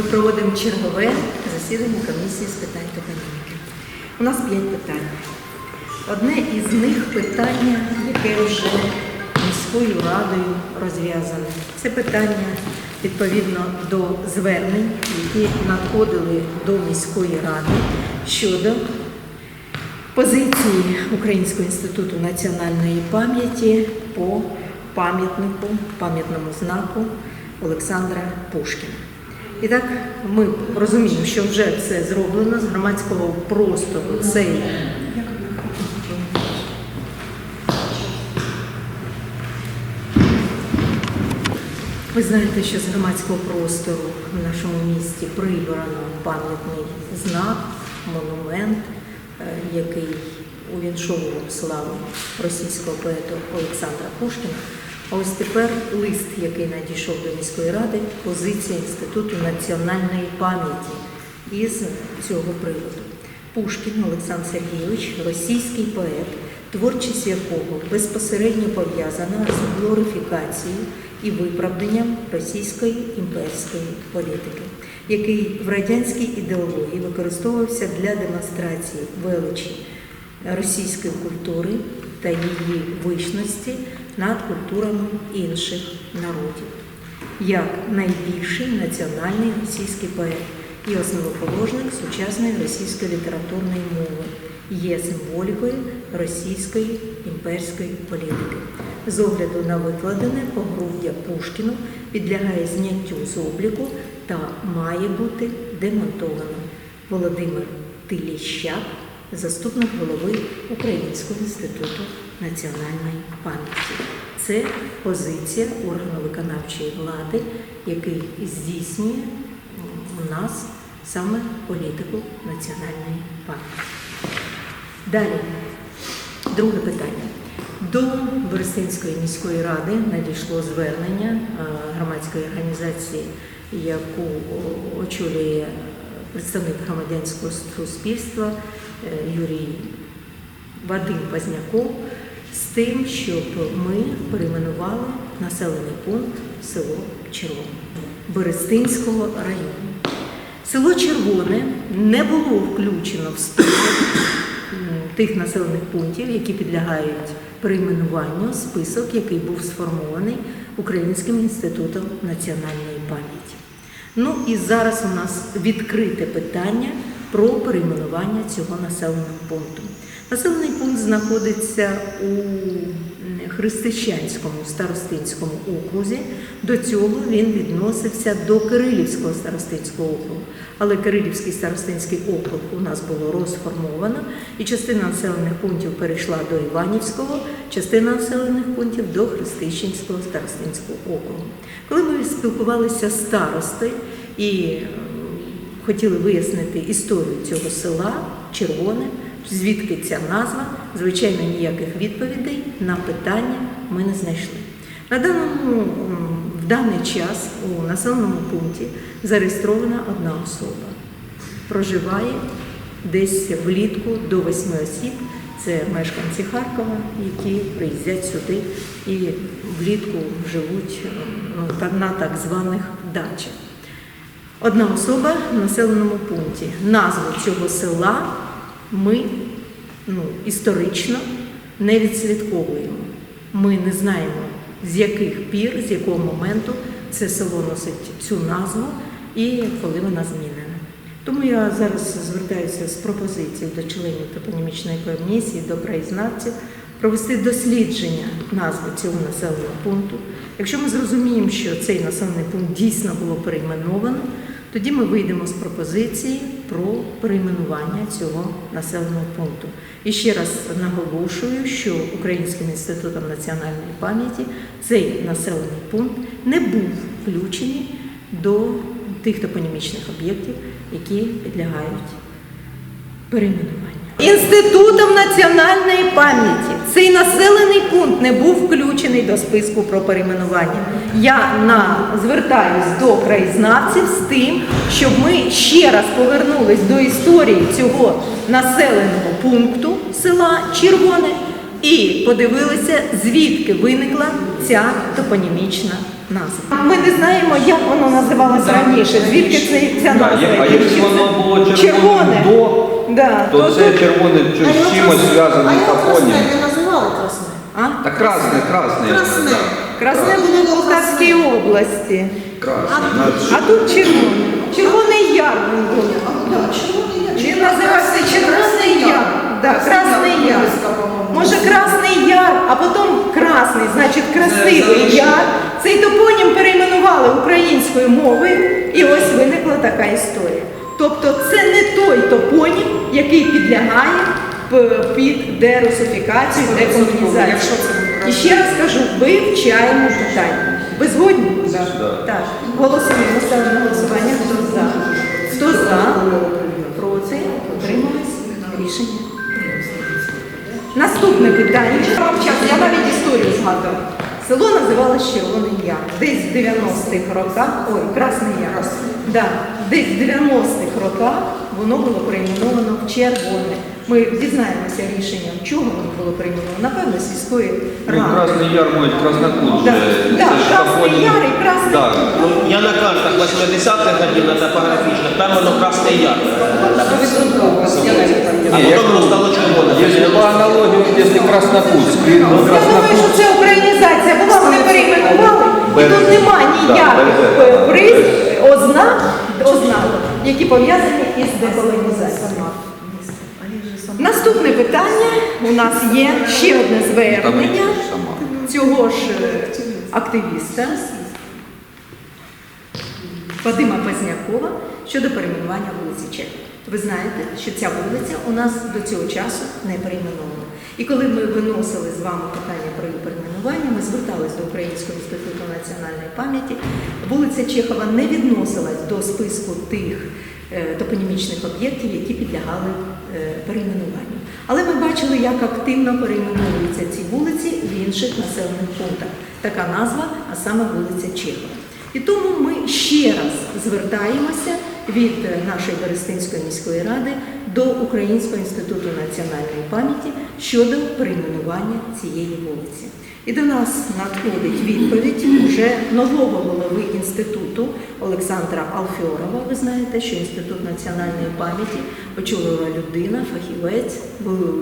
Ми проводимо чергове засідання комісії з питань топоніміки. У нас п'ять питань. Одне із них питання, яке вже міською радою розв'язане. Це питання відповідно до звернень, які надходили до міської ради щодо позиції Українського інституту національної пам'яті по пам'ятнику, пам'ятному знаку Олександра Пушкіна. І так ми розуміємо, що вже все зроблено з громадського простору. Цей ви знаєте, що з громадського простору в нашому місті прибрано пам'ятний знак, монумент, е, який увіншовував славу російського поета Олександра Пушкіна. А ось тепер лист, який надійшов до міської ради, позиція Інституту національної пам'яті із цього приводу. Пушкін Олександр Сергійович, російський поет, творчість якого безпосередньо пов'язана з глорифікацією і виправданням російської імперської політики, який в радянській ідеології використовувався для демонстрації величі російської культури та її вищності над культурами інших народів, як найбільший національний російський поет і основоположник сучасної російської літературної мови, є символікою російської імперської політики. З огляду на викладене погруддя Пушкіну підлягає зняттю з обліку та має бути демонтовано. Володимир Тиліщак, заступник голови Українського інституту національної пам'яті. Це позиція органу виконавчої влади, який здійснює у нас саме політику національної пам'яті. Далі, друге питання. До Берестинської міської ради надійшло звернення е, громадської організації, яку очолює представник громадянського суспільства Юрій Вадим Пазняков з тим, щоб ми перейменували населений пункт село Червоне Берестинського району. Село Червоне не було включено в список тих населених пунктів, які підлягають перейменуванню, список, який був сформований Українським інститутом національної пам'яті. Ну і зараз у нас відкрите питання про перейменування цього населеного пункту. Населений пункт знаходиться у Христищанському старостинському окрузі. До цього він відносився до Кирилівського старостинського округу. Але Кирилівський старостинський округ у нас було розформовано, і частина населених пунктів перейшла до Іванівського, частина населених пунктів до Христищенського старостинського округу. Коли ми спілкувалися з старостою і хотіли вияснити історію цього села Червоне, звідки ця назва, звичайно, ніяких відповідей на питання ми не знайшли. На даному, в даний час у населеному пункті зареєстрована одна особа. Проживає десь влітку до восьми осіб. Це мешканці Харкова, які приїздять сюди і влітку живуть на так званих дачах. Одна особа в населеному пункті. Назву цього села ми ну, історично не відслідковуємо. Ми не знаємо, з яких пір, з якого моменту це село носить цю назву і коли вона змінена. Тому я зараз звертаюся з пропозицією до членів топонімічної комісії, до краєзнавців, провести дослідження назви цього населеного пункту. Якщо ми зрозуміємо, що цей населений пункт дійсно було перейменовано, тоді ми вийдемо з пропозиції про перейменування цього населеного пункту. І ще раз наголошую, що Українським інститутом національної пам'яті цей населений пункт не був включений до тих топонімічних об'єктів, які підлягають перейменуванню. Інститутом національної пам'яті цей населений пункт не був включений до списку про перейменування. Я на, звертаюсь до краєзнавців з тим, щоб ми ще раз повернулись до історії цього населеного пункту села Червоне і подивилися, звідки виникла ця топонімічна назва. Ми не знаємо, як воно називалось раніше, звідки це ця назва. а якщо воно було червоне? до, Да, то то це червоне чи А з його чимось зв'язане А його красне не називали красне? А? Та красне, красне. Красне. Красне було в Полтавській області, Красне. А а тут червоне. Червоний яр він був. Він називався Червоний яр. Да, Красний яр. Може Красний Яр, а потім Красний, значить красивий яр. Цей топонім перейменували українською мовою, і ось виникла така історія. Тобто це не той топонім, який підлягає під дерусифікацію, декомунізацію. І ще раз кажу, вивчаємо питання. Ви згодні? Так. Голосуємо, ставимо на голосування. Хто за? Хто за? Проти? Утримались? Рішення. Наступне питання. Я навіть історію згадую. Село називалося Червоний Яр. Десь в 90-х роках, ой, Красний Яр. Да, десь в 90-х роках воно було перейменовано в червоне. Ми дізнаємося рішенням, чого воно було перейменовано. Напевно, сільської Ну, ради. Красний яр мой краснокут. Да, же. да, ж Красний. Яр і Красний Да. Ну, я на картах 80-х годин на топографічних, там воно Красний Яр. А Ні, потім воно стало червоне. Якщо по аналогії, якщо краснокут, скрін Я думаю, що це українізація була, вони перейменували. І тут нема ніяких Да, е, приз, ознак, ознак, які пов'язані із деколонізацією. Наступне питання у нас є ще одне звернення цього ж е, активіста Вадима Познякова щодо перейменування вулиці Чехова. Ви знаєте, що ця вулиця у нас до цього часу не перейменована. І коли ми виносили з вами питання про її перейменування, ми зверталися до Українського інституту національної пам'яті. Вулиця Чехова не відносилась до списку тих е, топонімічних об'єктів, які підлягали е, перейменуванню. Але ми бачили, як активно перейменовуються ці вулиці в інших населених пунктах. Така назва, а саме вулиця Чехова. І тому ми ще раз звертаємося від нашої Берестинської міської ради до Українського інституту національної пам'яті щодо перейменування цієї вулиці. І до нас надходить відповідь уже нового голови інституту Олександра Алфьорова. Ви знаєте, що інститут національної пам'яті очолила людина, фахівець,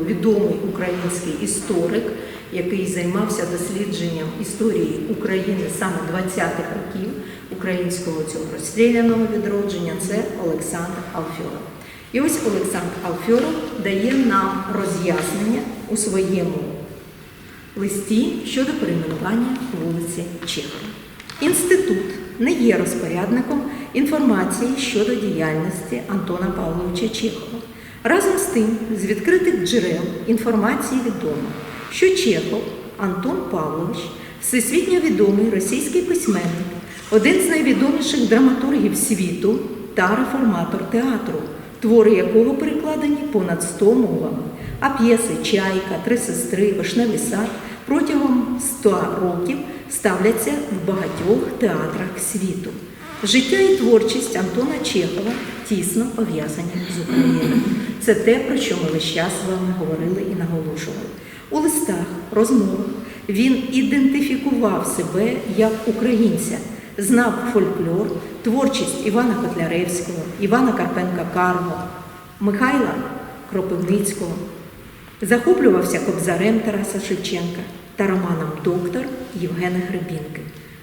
відомий український історик, який займався дослідженням історії України саме 20-х років українського цього розстріляного відродження. Це Олександр Алфьоров. І ось Олександр Алфьоров дає нам роз'яснення у своєму листі щодо перейменування вулиці Чехова. Інститут не є розпорядником інформації щодо діяльності Антона Павловича Чехова. Разом з тим, з відкритих джерел інформації відомо, що Чехов Антон Павлович всесвітньо відомий російський письменник, один з найвідоміших драматургів світу та реформатор театру, твори якого перекладені понад 100 мовами, а п'єси Чайка, Три сестри, Вишневий сад протягом 100 років ставляться в багатьох театрах світу. Життя і творчість Антона Чехова тісно пов'язані з Україною. Це те, про що ми весь час з вами говорили і наголошували. У листах, розмовах він ідентифікував себе як українця, знав фольклор, творчість Івана Котляревського, Івана Карпенка Карго, Михайла Кропивницького, захоплювався кобзарем Тараса Шевченка та романом Доктор Євгена Гребінки.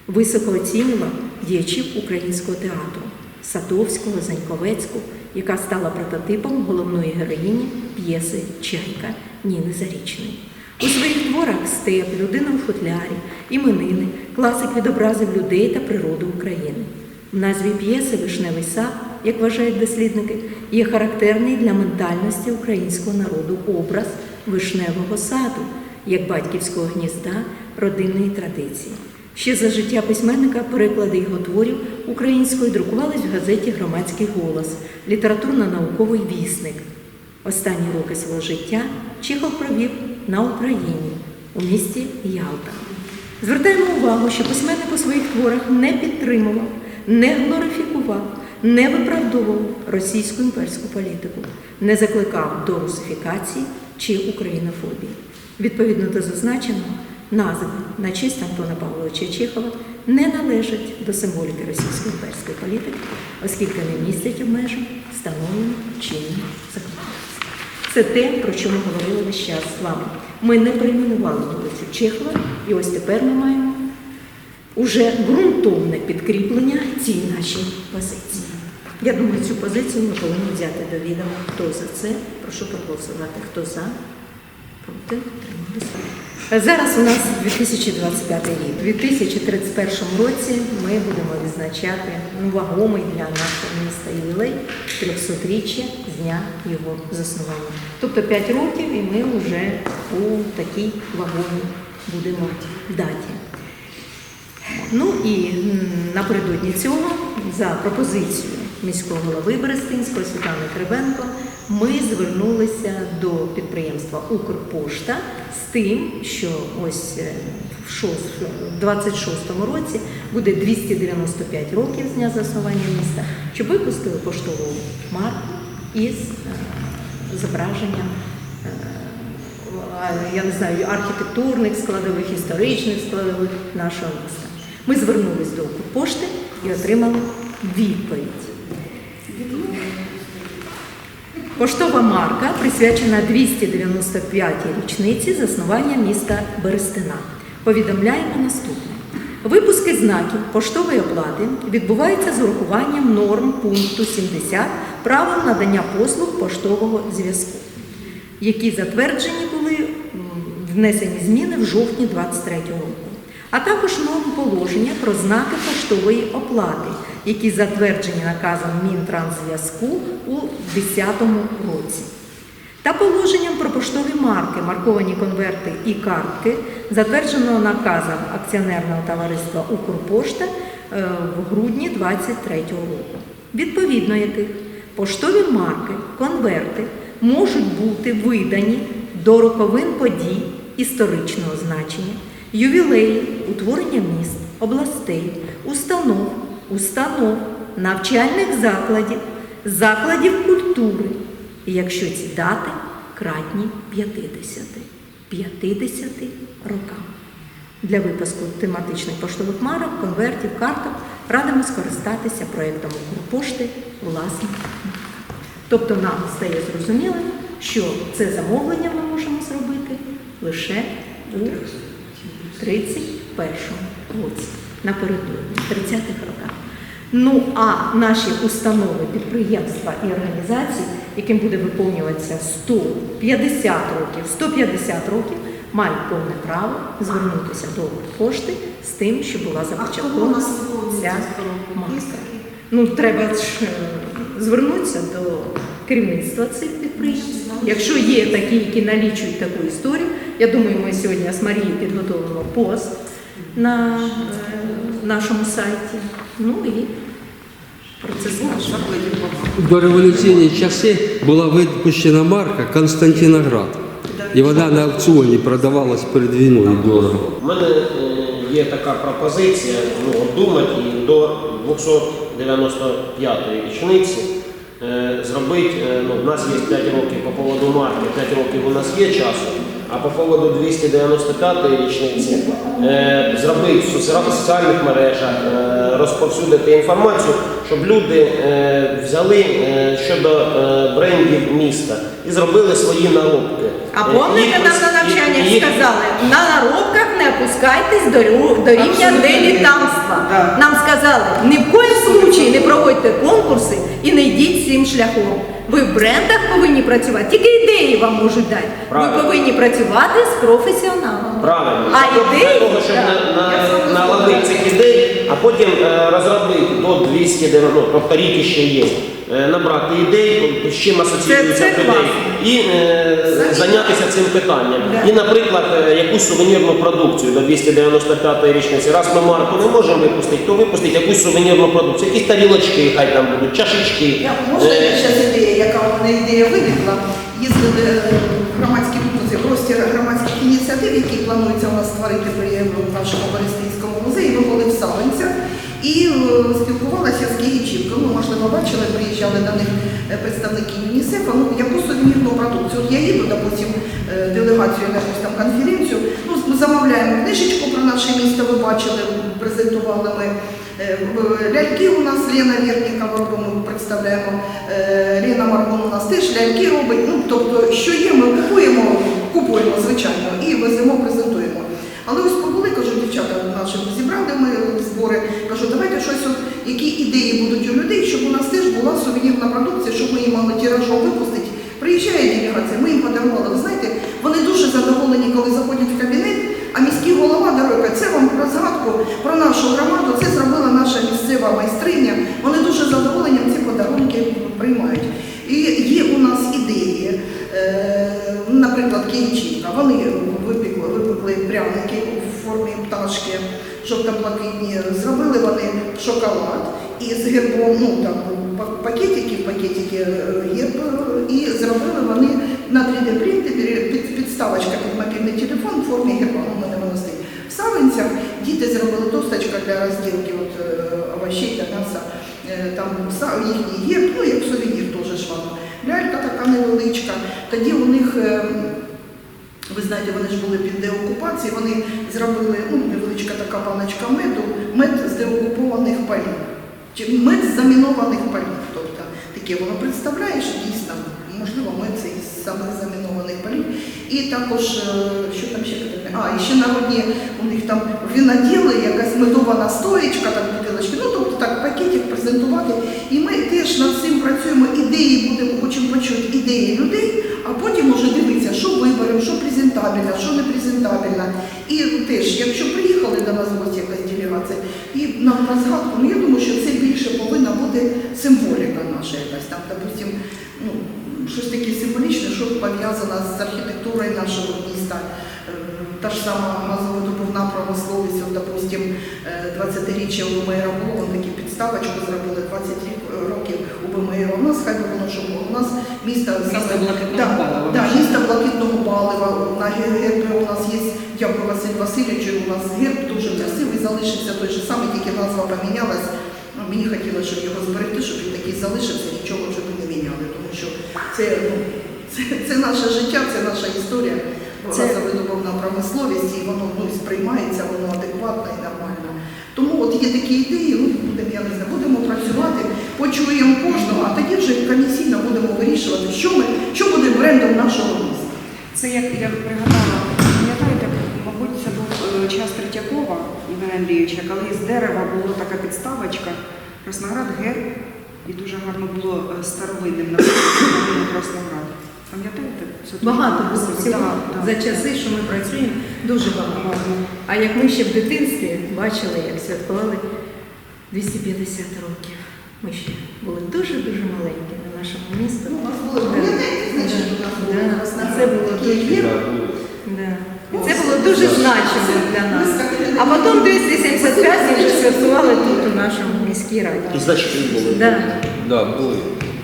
Високо оцінював діячів українського театру Садовського, Заньковецьку, яка стала прототипом головної героїні п'єси Чайка Ніни Зарічної. У своїх творах степ, людина у футлярі, іменини, класик відобразив людей та природу України. В назві п'єси Вишневий сад, як вважають дослідники, є характерний для ментальності українського народу образ вишневого саду, як батьківського гнізда родинної традиції. Ще за життя письменника переклади його творів українською друкувались в газеті Громадський голос, літературно-науковий вісник. Останні роки свого життя Чехов провів на Україні у місті Ялта. Звертаємо увагу, що письменник у своїх творах не підтримував, не глорифікував, не виправдовував російську імперську політику, не закликав до русифікації чи українофобії. Відповідно до зазначеного, назви на честь Антона Павловича Чехова не належать до символіки російської імперської політики, оскільки не містять обмежень, встановлених законодавством. Це те, про що ми говорили весь час з вами. Ми не перейменували вулицю Чехова, і ось тепер ми маємо уже ґрунтовне підкріплення цій нашій позиції. Я думаю, цю позицію ми повинні взяти до відома. Хто за це? Прошу проголосувати. Хто за? Проти? Утрималися. Зараз у нас 2025 рік. У 2031 році ми будемо відзначати ну, вагомий для нашого міста ювілей 300-річчя з дня його заснування. Тобто 5 років і ми вже у такій вагомій будемо даті. Ну і напередодні цього, за пропозицією міського голови Берестинського Світлани Кривенко, ми звернулися до підприємства Укрпошта з тим, що ось е, в 26-му році буде 295 років з дня заснування міста, щоб випустили поштову марку із е, зображенням. е, я не знаю, архітектурних складових, історичних складових нашого міста. Ми звернулись до Укрпошти і отримали відповідь. Поштова марка присвячена 295-й річниці заснування міста Берестина. Повідомляємо наступне. Випуски знаків поштової оплати відбуваються з урахуванням норм пункту 70 правил надання послуг поштового зв'язку які затверджені були внесені зміни в жовтні 23 року, а також норм положення про знаки поштової оплати, які затверджені наказом Мінтрансзв'язку у 2010 році. Та положенням про поштові марки, марковані конверти і картки, затвердженого наказом акціонерного товариства Укрпошта е, в грудні 23 року, відповідно яких поштові марки, конверти можуть бути видані до роковин подій історичного значення, ювілеїв, утворення міст, областей, установ, установ, навчальних закладів, закладів культури, якщо ці дати кратні 50, 50 рокам. Для випуску тематичних поштових марок, конвертів, карток радимо скористатися проєктом Укрпошти власне. Тобто нам стає зрозуміло, що це замовлення ми можемо зробити лише у 31 році, напередодні, в 30-х роках. Ну а наші установи, підприємства і організації, яким буде виповнюватися 150 років, 150 років, мають повне право звернутися до пошти з тим, що була започаткована ця марка. Ну, треба ж е, звернутися до керівництва цих підприємств. Якщо є такі, які налічують таку історію, я думаю, ми сьогодні з Марією підготовимо пост на е, нашому сайті. Ну і про це скажемо. До революційні часи була випущена марка Константиноград. І вона на аукціоні продавалась перед війною дорого. У мене е, є така пропозиція ну, обдумати і до 295-ї річниці е, зробити, е, ну, в нас є 5 років по поводу марки, 5 років у нас є часу, а по поводу 295-ї річниці е, зробити в соціальних мережах, е, розповсюдити інформацію, щоб люди е, взяли е, щодо е, брендів міста і зробили свої наробки. А помните, нам на навчаннях їх- сказали, на наробках не опускайтесь до, рю- до рівня делітамства. Нам сказали, ні в коїм случаї не проводьте конкурси і не йдіть цим шляхом. Ви в брендах повинні працювати, тільки ідеї вам можуть дати. Правильно. Ви повинні працювати з професіоналами. Правильно. А Тобто ідеї для того, щоб на, на, наладити цих ідей, а потім е, розробити до 200, ну, тобто рік ще є, е, набрати ідей, з чим асоціюються Це- це людей, класно. і е, зайнятися цим питанням. І, наприклад, е, якусь сувенірну продукцію до 295-ї річниці. Раз ми марку не можемо випустити, то випустити якусь сувенірну продукцію, якісь тарілочки, хай там будуть, чашечки. Я можна Е, ще зараз яка у мене ідея виникла. Їздили в громадські музеї, простір громадських ініціатив, які планується у нас створити при нашому Бориспільському музеї. Ми були в Савинцях і е, спілкувалася з Київчівкою. Ну, можливо, бачили, приїжджали до них е, представники ЮНІСЕФа. Ну, яку сувенірну продукцію. От я їду, допустим, е, делегацію на якусь там конференцію, ну, замовляємо книжечку про наше місто, ви бачили, презентували ми. Е, Ляльки у нас Лена Вірнікова ми представляємо. Е, Лена Маргун у нас теж ляльки робить. Ну, тобто, що є, ми купуємо, купуємо, звичайно, і веземо, презентуємо. Але ось побули, кажу, дівчата наші зібрали ми збори. Кажу, давайте щось, от, які ідеї будуть у людей, щоб у нас теж була сувенірна продукція, щоб ми її мали тиражом випустити. Приїжджає делегація, ми їм подарували. Ви знаєте, вони дуже задоволені, коли заходять в кабінет. А міський голова дорога, це вам про згадку про нашу громаду. Це зробила наша місцева майстриня. Вони дуже задоволені ці подарунки приймають. І є у нас ідеї. Е, Наприклад, Київчинка. Вони випекли, випекли пряники у формі пташки жовто-блакитні. Зробили вони шоколад із гербом, ну там пакетики, пакетики герб, і зробили вони на 3D принтері підставочка під мобільний телефон в формі герба. У мене воно стоїть. В Савинцях діти зробили досточка для розділки от, е, овощей та м'яса. Е, Там їхній герб, ну як сувенір теж ж. Лялька така невеличка. Тоді у них. е, ви знаєте, вони ж були під деокупацією, вони зробили ну, невеличка така баночка меду, мед з деокупованих полів. Чи мед з замінованих полів. Тобто таке воно представляє, що дійсно, можливо, мед це із самих замінованих полів. І також, е, що там ще таке? А, і ще народні у них там виноділи, якась медова настоєчка, там бутилочки. Ну, тобто так, пакетик презентувати. І ми теж над цим працюємо, ідеї будемо, хочемо почути ідеї людей, а потім уже дивитися, що виберемо, що презентабельно, що не презентабельно. І теж, якщо приїхали до нас гості якась делегація, і нам про згадку, ну я думаю, що це більше повинна бути символіка наша якась там, допустим, ну, щось таке символічне, що пов'язано з архітектурою нашого міста. Е, Та ж сама газовидобувна промисловість, от, допустим, е, 20-річчя у БМР було, вони такі підставочку зробили 20 років у БМР. У нас хай би воно що було. У нас місто Місто блакитного да, палива. Да, місто блакитного палива. На гербі у нас є, дякую Василь Васильовичу, у нас герб дуже красивий, залишився той же самий, тільки назва помінялась. Ну, Мені хотілося, щоб його зберегти, щоб він такий залишився, нічого вже не що це, ну, це, це наше життя, це наша історія, Це- газовидобувна промисловість, і воно ну, сприймається, воно адекватно і нормально. Тому от є такі ідеї, ну, будемо, я не знаю, будемо працювати, почуємо кожного, а тоді вже комісійно будемо вирішувати, що, ми, що буде брендом нашого міста. Це як я пригадала, пам'ятаєте, мабуть, це був е, час Третьякова Івана Андрійовича, коли з дерева була така підставочка, Красноград герб, і дуже гарно було е, старовинним написано Красноград. Пам'ятаєте? Багато було всього за часи, що ми працюємо, дуже багато. А як ми ще в дитинстві бачили, як святкували 250 років. Ми ще були дуже-дуже маленькі на нашому місту. Ну, у нас були, Да. значить, у нас Да. Да. Це було дуже- Да. Це було дуже значимо для нас. А потім 275 вже святкували тут у нашому міській І значки були. Да. Да, були.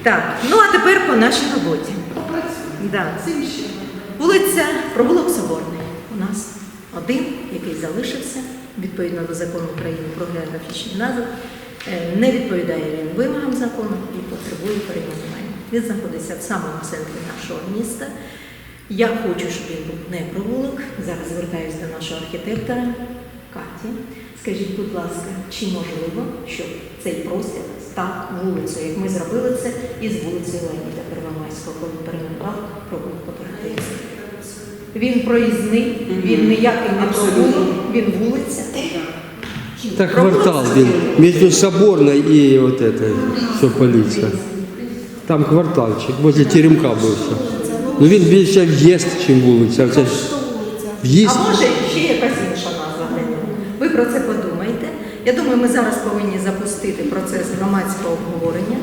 Так, ну а тепер по нашій роботі. Да. Вулиця Провулок Соборний. У нас один, який залишився відповідно до закону України про географічні назви. Е, Не відповідає він вимогам закону і потребує перейменування. Він знаходиться в самому центрі нашого міста. Я хочу, щоб він був не провулок. Зараз звертаюся до нашого архітектора Каті. Скажіть, будь ласка, чи можливо, щоб цей простір став вулицею, як ми зробили це із вулицею Леоніда Первомайського, коли перейменували провулок кооперативний? Він проїзний, він ніякий не провулок, він вулиця. Так квартал він між Соборной і от это, що поліція. Там кварталчик, возле теремка бився. Ну він більше в'їзд, ніж вулиця. Це ж в'їзд. А може ще якась інша назва для нього. Ви про це подумайте. Я думаю, ми зараз повинні запустити процес громадського обговорення,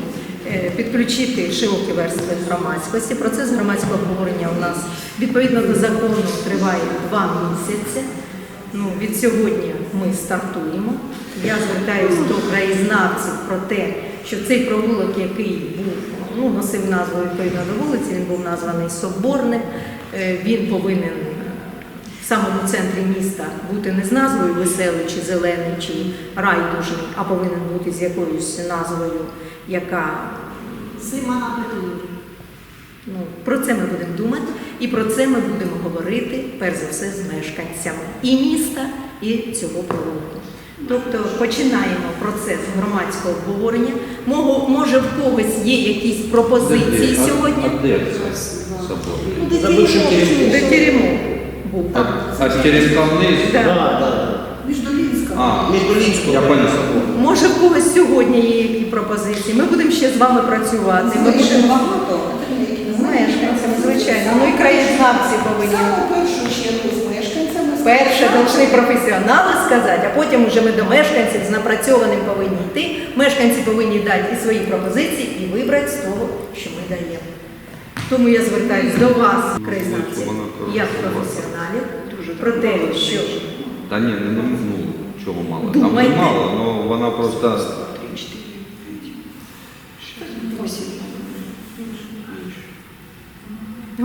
е, підключити широкі верстви громадськості. Процес громадського обговорення у нас відповідно до закону триває два місяці. Ну, від сьогодні ми стартуємо. Я звертаюся до краєзнавців про те, що цей провулок, який був, ну, носив назву відповідно до вулиці, він був названий Соборним. Е, Він повинен самому центрі міста бути не з назвою веселий чи зелений чи райдужний, а повинен бути з якоюсь назвою, яка ну, про це ми будемо думати, і про це ми будемо говорити перш за все з мешканцями і міста, і цього провулку. Тобто починаємо процес громадського обговорення. Мого- Може, в когось є якісь пропозиції сьогодні. А де це собор? Ну. До Теремок був. А, а Теремка вниз? Да. Да, да. Між Долінська. А, Між Долінського. я понял. Може, в когось сьогодні є які пропозиції. Ми будемо ще з вами працювати. Ми будемо багато. з мешканцями, звичайно. Ну і краєзнавці повинні. Саме першу чергу з мешканцями. Перше повинні професіонали сказати, а потім вже ми до мешканців з напрацьованим повинні йти. Мешканці повинні дати і свої пропозиції і вибрати з того, що ми даємо. Тому я звертаюся до вас, краєзнавців, як професіоналів, про те, що Та ні, не, не ну, чого мало. Думайте. Там мало, але вона просто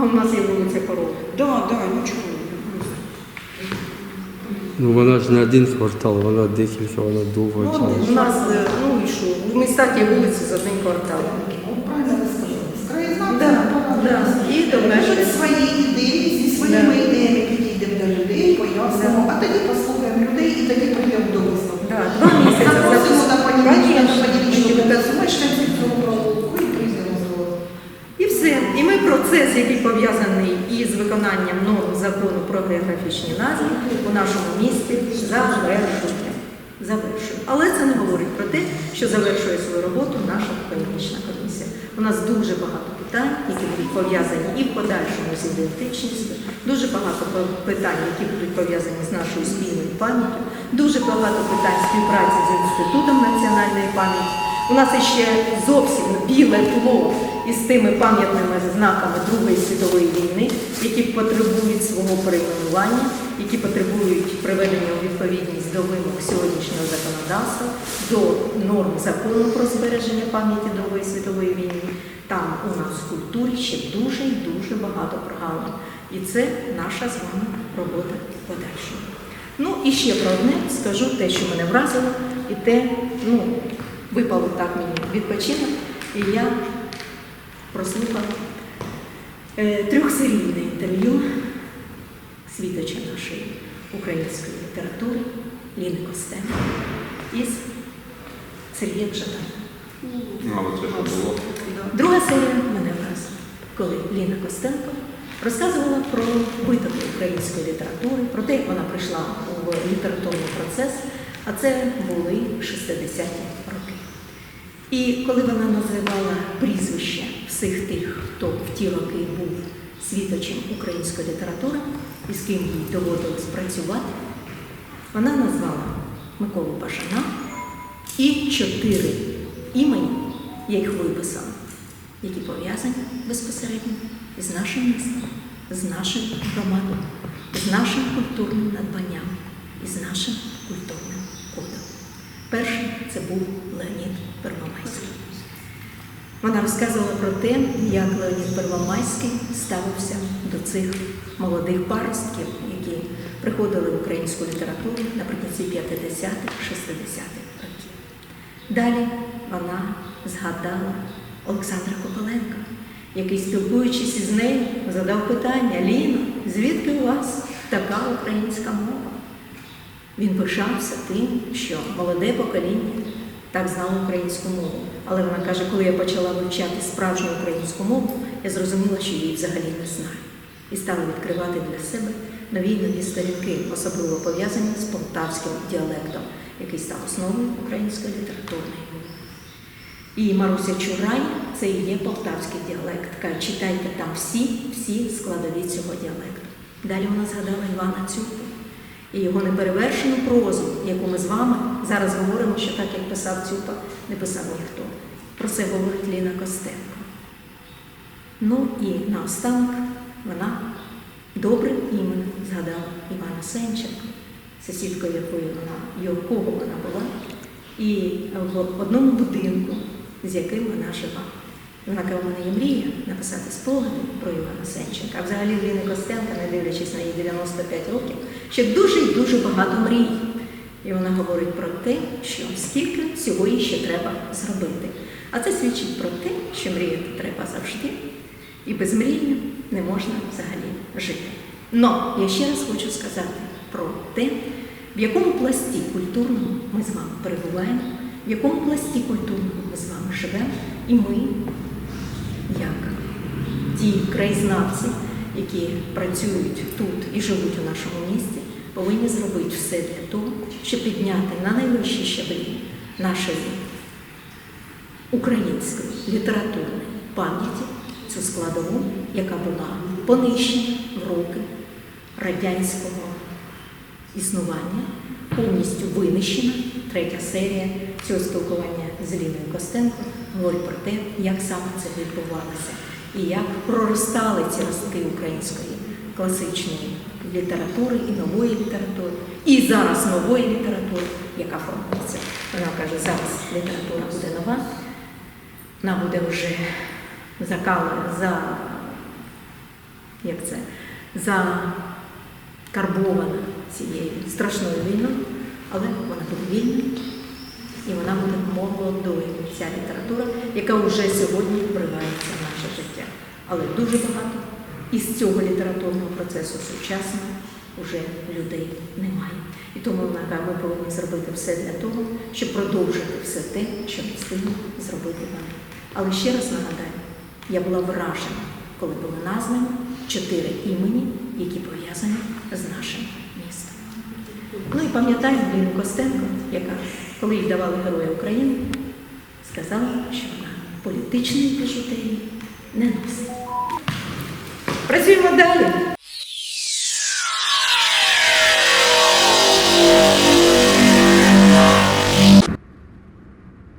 у нас є вулиця Корова. Да, да, ну чого. Ну вона ж не один квартал, вона декілька, вона довго. Ну, у нас, е, ну і що, в містах є вулиці з одним кварталом. Ну, Правильно ви сказали. З краєзнавцями Да, І до Кажуть свої ідеї, зі своїми Да. ідеями підійдемо до людей, пояснимо, Да. а тоді послухаємо людей і тоді прийдемо до висновку. Да, два місяці Запросимо на депутацію мешканців цього провулку і прийдемо голови. І все. І ми процес, який пов'язаний із виконанням норм закону про географічні назви у нашому місті завершуємо. Завершуємо. Але це не говорить про те, що завершує свою роботу наша економічна комісія. У нас дуже багато питань, які будуть пов'язані і в подальшому з ідентичністю, дуже багато питань, які будуть пов'язані з нашою спільною пам'яттю, дуже багато питань співпраці з інститутом національної пам'яті. У нас іще зовсім біле тло із тими пам'ятними знаками Другої світової війни, які потребують свого перейменування, які потребують приведення у відповідність до вимог сьогоднішнього законодавства, до норм закону про збереження пам'яті Другої світової війни. Там у нас в культурі ще дуже і дуже багато прогалин. І це наша з вами робота в подальшому. Ну і ще про одне скажу те, що мене вразило, і те, ну, випало так мені відпочинок, і я прослухала е, трьохсерійне інтерв'ю світоча нашої української літератури Ліни Костенко із Сергієм Жаданом. а, оце що було. Друга серія мене вразила, коли Ліна Костенко розказувала про витоки української літератури, про те, як вона прийшла в літературний процес, а це були 60-ті роки. І коли вона називала прізвища всіх тих, хто в ті роки був світочем української літератури і з ким їй доводилось працювати, вона назвала Миколу Пашана і чотири імені, я їх виписала, які пов'язані безпосередньо з нашим містом, з нашим громадою, з нашим культурним надбанням і з нашим культурним кодом. Перший це був Леонід Первомайський. Вона розказувала про те, як Леонід Первомайський ставився до цих молодих паростків, які приходили в українську літературу наприкінці 50-х, 60-х років. Далі вона згадала Олександра Копеленка, який, спілкуючись із нею, задав питання: Ліно, звідки у вас така українська мова? Він пишався тим, що молоде покоління так знало українську мову. Але вона каже, коли я почала вивчати справжню українську мову, я зрозуміла, що її взагалі не знаю. І стала відкривати для себе нові нові сторінки, особливо пов'язані з полтавським діалектом, який став основою української літературної мови. І Маруся Чурай це і є полтавський діалект. Читайте там всі, всі складові цього діалекту. Далі вона згадала Івана Цюпу і його неперевершену прозу, яку ми з вами зараз говоримо, що так як писав Цюпа, не писав ніхто. Про це говорить Ліна Костенко. Ну і наостанок вона добрим іменем згадала Івана Сенченко, сусідкою якої вона, якого вона була, і в одному будинку, з яким вона жила. Вона каже, у мене є мрія написати спогади про Івана Сенченка. А взагалі Ліни Костенка, не дивлячись на її 95 років, ще дуже і дуже багато мрій. І вона говорить про те, що скільки всього їй ще треба зробити. А це свідчить про те, що мріяти треба завжди, і без мрії не можна взагалі жити. Но я ще раз хочу сказати про те, в якому пласті культурному ми з вами перебуваємо, в якому пласті культурному ми з вами живемо, і ми, як ті краєзнавці, які працюють тут і живуть у нашому місті, повинні зробити все для того, щоб підняти на найвищі щаблі нашої української літературної пам'яті цю складову, яка була понищена в роки радянського існування, повністю винищена. Третя серія цього спілкування з Ліною Костенко говорить про те, як саме це відбувалося і як проростали ці ростки української класичної літератури і нової літератури, і зараз нової літератури, яка формується. Вона каже, зараз література буде нова, вона буде вже закалена за як це, закарбована цією страшною війною, але вона буде вільною і вона буде молодою. Ця література, яка вже сьогодні вривається в наше життя. Але дуже багато із цього літературного процесу сучасно вже людей немає. І тому ми повинні зробити все для того, щоб продовжити все те, що ми встигли зробити вам. Але ще раз нагадаю, я була вражена, коли були названі чотири імені, які пов'язані з нашим містом. Ну і пам'ятаю Ліну Костенко, яка, коли їй давали Героя України, сказала, що вона політичної біжутерії не носить. Працюємо далі.